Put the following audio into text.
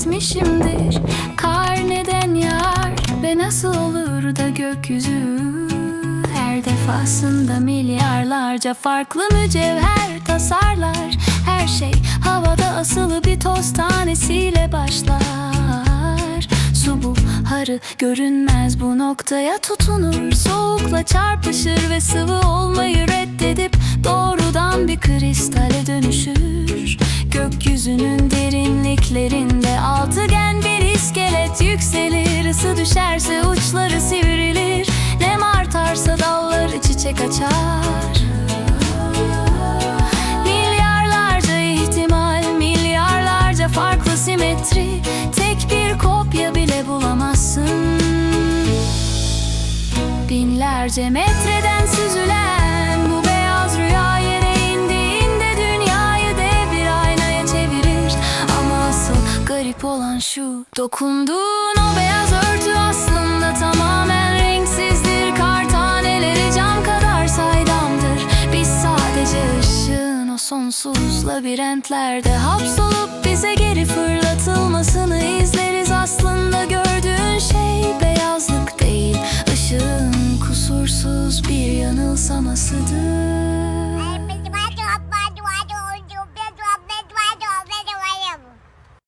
etmişimdir. Kar neden yağar ve nasıl olur da gökyüzü? Her defasında milyarlarca farklı mücevher tasarlar. Her şey havada asılı bir toz tanesiyle başlar. Su buharı görünmez bu noktaya tutunur. Soğukla çarpışır ve sıvı olmayı reddedip Doğrudan bir kristale dönüşür. Gökyüzünün derinliklerinde iskelet yükselir Isı düşerse uçları sivrilir. Nem artarsa dalları çiçek açar. Milyarlarca ihtimal, milyarlarca farklı simetri. Tek bir kopya bile bulamazsın. Binlerce metreden süzülen şu Dokunduğun o beyaz örtü aslında tamamen renksizdir. Kar taneleri cam kadar saydamdır. Biz sadece ışığın o sonsuz labirentlerde Hapsolup bize geri fırlatılmasını izleriz. Aslında gördüğün şey beyazlık değil Işığın kusursuz bir yanılsamasıdır